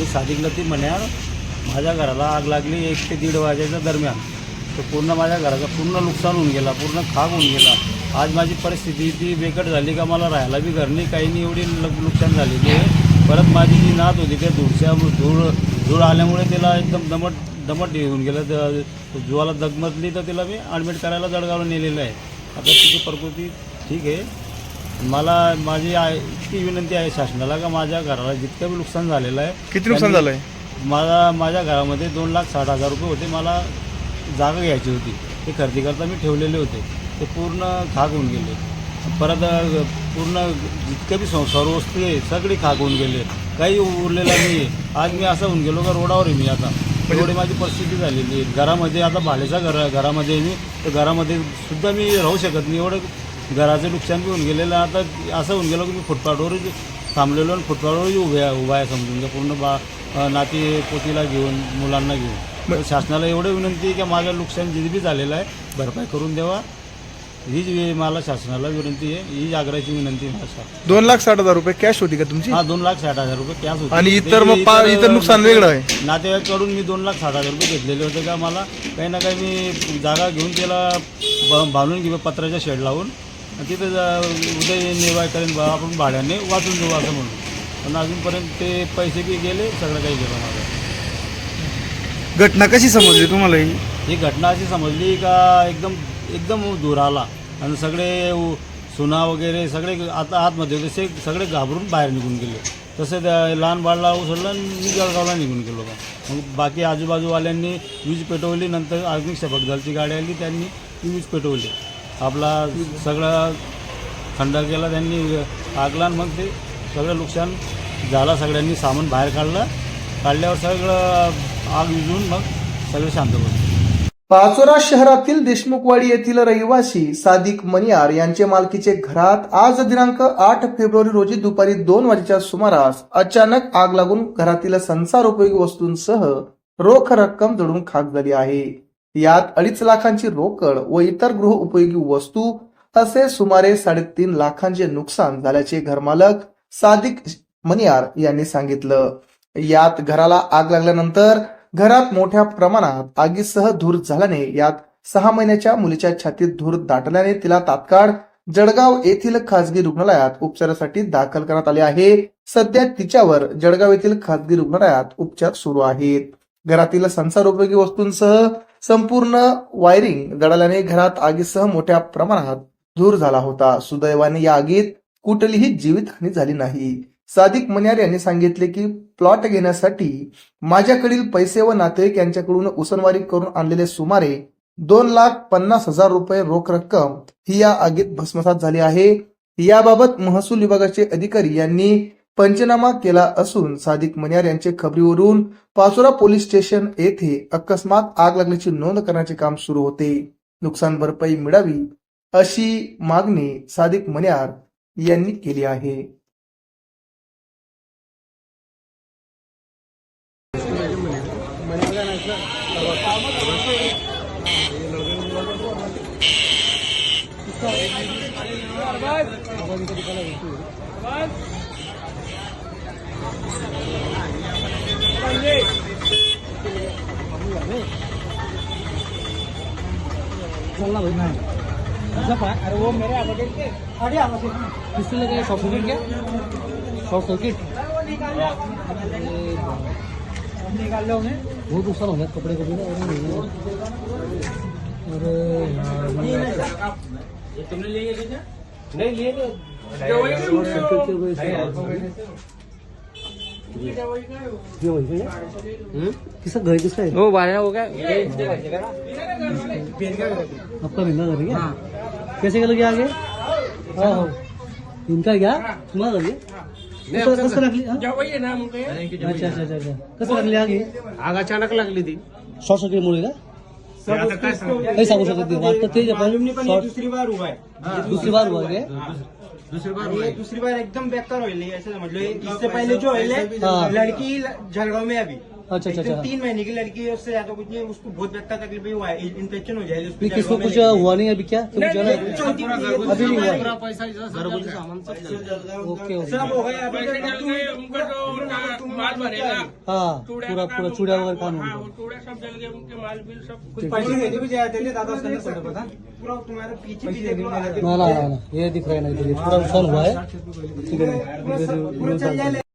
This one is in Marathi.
म्हणजे मी सादिक ती म्हण्यार माझ्या घराला आग लागली एक ते दीड वाजायच्या दरम्यान. तर पूर्ण माझ्या घराचं पूर्ण नुकसान होऊन गेला पूर्ण खाक होऊन गेला. आज माझी परिस्थिती ती बेकट झाली का मला राहायला बी घर नाही काही नाही एवढी नुकसान झालेली आहे परत माझी जी नात होती त्या धूळच्या धूळ धूळ आल्यामुळे तिला एकदम दमट दमट येऊन गेलं. तर जुवाला दगमतली तर तिला मी ॲडमिट करायला जळगावला नेलेलं आहे. आता तिची प्रकृती ठीक आहे. मला माझी इतकी विनंती आहे शासनाला का माझ्या घराला जितकं बी नुकसान झालेलं आहे किती नुकसान झालंय? मला माझ्या घरामध्ये दोन लाख साठ हजार रुपये होते मला जागा घ्यायची होती. ते खरेदी करता मी ठेवलेले होते. ते पूर्ण खाक होऊन गेले. परत अ, पूर्ण जितके बी सं- सर्व वस्तू आहे सगळे खाक होऊन गेले. काही उरलेलं नाही आहे आज मी असं होऊन गेलो का रोडावर आहे मी आता. एवढी माझी परिस्थिती झालेली आहे. घरामध्ये आता भाड्याच्या घर घरामध्ये आहे मी. तर घरामध्ये सुद्धा मी राहू शकत नाही. एवढं घराचं नुकसान बी होऊन गेलेलं. आता असं होऊन गेलो की मी फुटपाथवरच थांबलेलो आणि फुटपाथवरच उभ्या उभा आहे समजून पूर्ण बा नाती पोतीला घेऊन मुलांना घेऊन. तर शासनाला एवढं विनंती आहे की माझं नुकसान जे बी झालेलं आहे भरपाई करून द्यावा. हीच मला शासनाला विनंती आहे. हीच आग्रहाची विनंती आहे दोन लाख साठ हजार रुपये कॅश होती का तुमची? हा दोन लाख साठ हजार रुपये कॅश होते. आणि इतर मग पा- इतर नुकसान वेगळं आहे. नातेवाईकडून मी दोन लाख साठ हजार रुपये घेतलेले होते का मला काही ना काही मी जागा घेऊन त्याला बांधून घेऊ पत्र्याच्या शेड लावून तिथे जा- उदय निवाय करेन बा आपण भाड्याने वाचून देऊ असं म्हणून. पण अजूनपर्यंत ते पैसे बी गेले सगळं काही गेलं माझं घटना कशी समजली तुम्हाला ही? ही घटना अशी समजली का एकदम एकदम दूर आला. आणि सगळे उ- सुना वगैरे सगळे आता आतमध्ये होते ते सगळे घाबरून बाहेर निघून गेले. तसं त्या लहान बाळला उचललं आणि मी जळगावला निघून गेलो का मग बाकी आजूबाजूवाल्यांनी वीज पेटवली नंतर अग्निशपक दलची गाडी आली त्यांनी ती वीज पेटवली. आपला सगळा खंडर केला त्यांनी आगला आणि मग ते सगळं नुकसान झालं सगळ्यांनी सामान बाहेर काढलं. काढल्यावर सगळं आग विझून मग सगळं शांत होते पाचोरा शहरातील देशमुखवाडी येथील रहिवासी सादिक मनियार यांचे मालकीचे घरात आज दिनांक आठ फेब्रुवारी रोजी दुपारी दोन वाजेच्या सुमारास अचानक आग लागून घरातील संसार उपयोगी वस्तूंसह रोख रक्कम जळून खाक झाली आहे. यात अडीच लाखांची रोकड व इतर गृह उपयोगी वस्तू असे सुमारे साडेतीन लाखांचे नुकसान झाल्याचे घरमालक सादिक मनियार यांनी सांगितलं. यात घराला आग लागल्यानंतर घरात मोठ्या प्रमाणात आगीसह धूर झाल्याने यात सहा महिन्याच्या मुलीच्या छातीत धूर दाटल्याने तिला तात्काळ जळगाव येथील खासगी रुग्णालयात उपचारासाठी दाखल करण्यात आले आहे. सध्या तिच्यावर जळगाव येथील खासगी रुग्णालयात उपचार सुरू आहेत. घरातील संसार उपयोगी वस्तूंसह संपूर्ण वायरिंग जळाल्याने घरात आगीसह मोठ्या प्रमाणात धूर झाला होता. सुदैवाने या आगीत कुठलीही जीवितहानी झाली नाही. सादिक मन्यार यांनी सांगितले की प्लॉट घेण्यासाठी माझ्याकडील पैसे व नातेवाईक यांच्याकडून उसनवारी करून आणलेले सुमारे दोन लाख पन्नास हजार रुपये रोख रक्कम ही या आगीत भस्मसात झाली आहे. याबाबत महसूल विभागाचे अधिकारी यांनी पंचनामा केला असून सादिक मन्यार यांचे खबरीवरून पाचोरा पोलीस स्टेशन येथे अकस्मात आग लागल्याची नोंद करण्याचे काम सुरू होते. नुकसान भरपाई मिळावी अशी मागणी सादिक मन्यार यांनी केली आहे. अरे वो मेरे आगे के अरे आवाज़ किसने लगा शॉर्ट सर्किट क्या शॉर्ट सर्किट निकाल लो बहुत नुकसान हो गया कपड़े कपड़े तुमने लिए नहीं लिए किसका घर किसका है वो बारह हो? गया आपका कर क्या? कैसे कर गया आगे हाँ? हाँ इनका क्या तुम्हारा कसं लागली अच्छा अच्छा अच्छा अच्छा। कसं लागली आगे। आग अचानक लागली ती शॉर्ट सर्किटमुळे का काही सांगू शकत नाही वाटतं ते दुसरी बार हुआ है। दुसरी बार हुआ काय? दूसरी बार हुआ है दूसरी बार एकदम बेकार हुई ऐसे समझ लो इससे पहले जो हुई हाँ। लड़की जलगांव में अभी अच्छा अच्छा, अच्छा तीन महीने की लड़की है उससे ज़्यादा कुछ नहीं उसको बहुत ज़्यादा तकलीफ़ हुआ है इन्फेक्शन हो जाएगी किसको कुछ हुआ नहीं अभी क्या? अभी नहीं हुआ। पैसा ओके तो हाँ पूरा पूरा चूड़ा वगैरह ना ना ये दिख रहा है ना ये हुआ है। ठीक है।